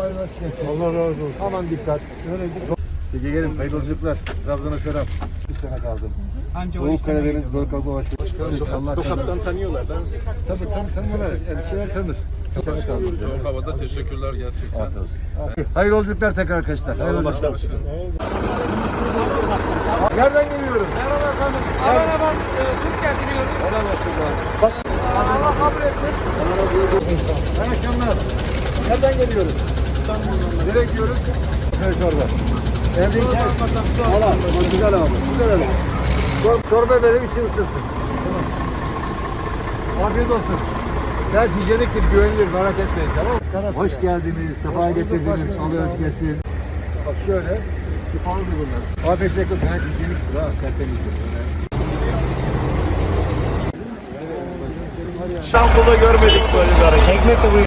Allah razı olsun. Aman dikkat. Öyle Gece gelin hayırlı yolculuklar. Trabzon'a selam. Bir sene kaldım. Doğu Karadeniz Avcı Başkanı. Allah Tokat'tan tanıyorlar. Ben Tabii tanı tanıyorlar. Yani şeyler tanır. Soğuk havada teşekkürler gerçekten. Afiyet. Hayırlı yolculuklar tekrar arkadaşlar. Hayırlı yolculuklar. Nereden geliyoruz? Merhaba efendim. Merhaba. E, Türk getiriyoruz. Helal olsun abi. Bak. Allah kabul etsin. İyi akşamlar. Nereden geliyoruz? Nereye gidiyoruz? Güzel çorba. Evdeyken. Valla. Güzel abi. Güzel abi. Çor- Çorba verelim için ısınsın. Tamam. Afiyet olsun. Her hijyeniktir, güvenilir, merak etmeyin tamam mı? Hoş geldiniz, sefa getirdiniz, alıyoruz kesin. Bak şöyle, şifalı bunlar. Afiyet olsun, gayet hijyeniktir ha, tertemizdir. İstanbul'da görmedik böyle bir hareket. Ekmek de buyur.